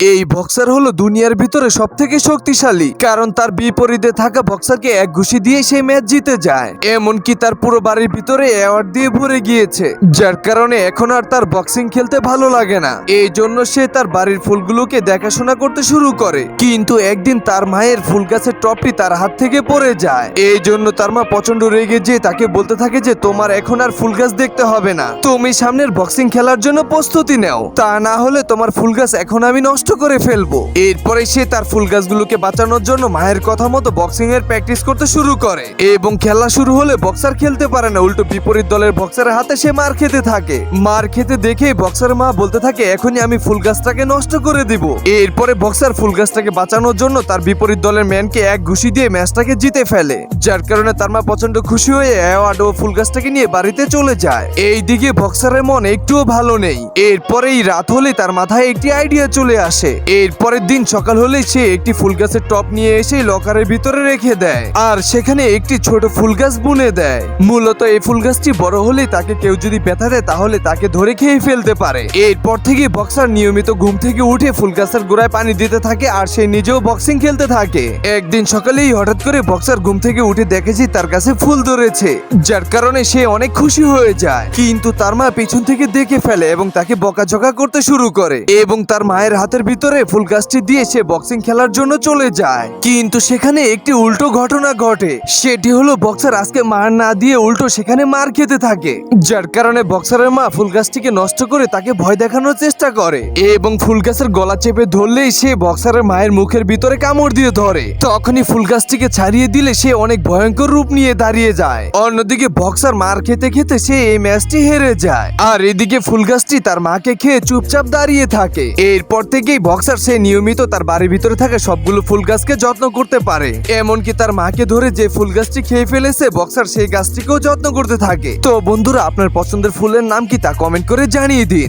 এই বক্সার হলো দুনিয়ার ভিতরে সব থেকে শক্তিশালী, কারণ তার বিপরীতে থাকা বক্সারকে এক ঘুষি দিয়ে সেই ম্যাচ জিতে যায়। এমনকি তার পুরো বাড়ির ভিতরে অ্যাওয়ার্ড দিয়ে ভরে গিয়েছে, যার কারণে এখন আর তার বক্সিং খেলতে ভালো লাগে না। এই জন্য সে তার বাড়ির ফুলগুলোকে দেখাশোনা করতে শুরু করে, কিন্তু একদিন তার মায়ের ফুল গাছের টপটি তার হাত থেকে পড়ে যায়। এই জন্য তার মা প্রচণ্ড রেগে যেয়ে তাকে বলতে থাকে যে, তোমার এখন আর ফুল গাছ দেখতে হবে না। তুমি সামনের বক্সিং খেলার জন্য প্রস্তুতি নাও। তা না হলে তোমার ফুল গাছ এখন আমি নষ্ট করে ফেলব। এরপরে সে তার ফুল গাছগুলোকে বাঁচানোর জন্য মায়ের কথা মতো বক্সিং এর প্র্যাকটিস করতে শুরু করে। এবং খেলা শুরু হলে বক্সার খেলতে পারে না, উল্টো বিপরীত দলের বক্সারের হাতে সে মার খেতে থাকে। মার খেতে দেখে বক্সার মা বলতে থাকে, এখনই আমি ফুল গাছটাকে নষ্ট করে দিব। এরপরে বক্সার ফুল গাছটাকে বাঁচানোর জন্য তার বিপরীত দলের ম্যানকে এক ঘুষি দিয়ে ম্যাচটাকে জিতে ফেলে। যার কারণে তার মা প্রচণ্ড খুশি হয়ে অ্যাওয়ার্ড ও ফুল গাছটাকে নিয়ে বাড়িতে চলে যায়। এইদিকে বক্সারের মন একটুও ভালো নেই। এরপরেই রাত হলে তার মাথায় একটি আইডিয়া চলে আসে। এরপরের দিন সকাল হলেই সে একটি ফুল গাছের টপ নিয়ে এসে লকারের ভিতরে রেখে দেয় আর সেখানে একটি ছোট ফুল গাছ বুনে দেয়। মূলত এই ফুল গাছটি বড় হলে তাকে কেউ যদি ব্যথা দেয়, তাহলে তাকে ধরে খেয়ে ফেলতে পারে। এরপর থেকে বক্সার নিয়মিত ঘুম থেকে উঠে ফুল গাছের গোড়ায় পানি দিতে থাকে আর সে নিজেও বক্সিং খেলতে থাকে। একদিন সকালেই হঠাৎ করে বক্সার ঘুম থেকে উঠে দেখে যে তার কাছে ফুল ধরেছে, যার কারণে সে অনেক খুশি হয়ে যায়। কিন্তু তার মা পিছন থেকে দেখে ফেলে এবং তাকে বকাঝকা করতে শুরু করে এবং তার মায়ের হাতের ভিতরে ফুল গাছটি দিয়ে সে বক্সিং খেলার জন্য চলে যায়। কিন্তু সেখানে একটি উল্টো ঘটনা ঘটে। সেটি হলো বক্সার আজকে মার না দিয়ে উল্টো সেখানে মার খেতে থাকে। যার কারণে বক্সারের মা ফুল গাছটিকে নষ্ট করে তাকে ভয় দেখানোর চেষ্টা করে। এবং ফুল গাছের গলা চেপে ধরলেই সে বক্সারের মায়ের মুখের ভিতরে কামড় দিয়ে ধরে। তখনই ফুল গাছটিকে ছাড়িয়ে দিলে সে অনেক ভয়ঙ্কর রূপ নিয়ে দাঁড়িয়ে যায়। অন্যদিকে বক্সার মার খেতে খেতে সে এই ম্যাচটি হেরে যায়। আর এদিকে ফুল গাছটি তার মাকে খেয়ে চুপচাপ দাঁড়িয়ে থাকে। এরপর থেকেই বক্সার সে নিয়মিত তার বাড়ির ভিতরে থাকা, সবগুলো ফুল গাছকে যত্ন করতে পারে। এমনকি তার মাকে ধরে যে ফুল গাছটি খেয়ে ফেলেছে বক্সার সেই গাছটিকেও যত্ন করতে থাকে। তো বন্ধুরা, আপনার পছন্দের ফুলের নাম কি তা কমেন্ট করে জানিয়ে দিন।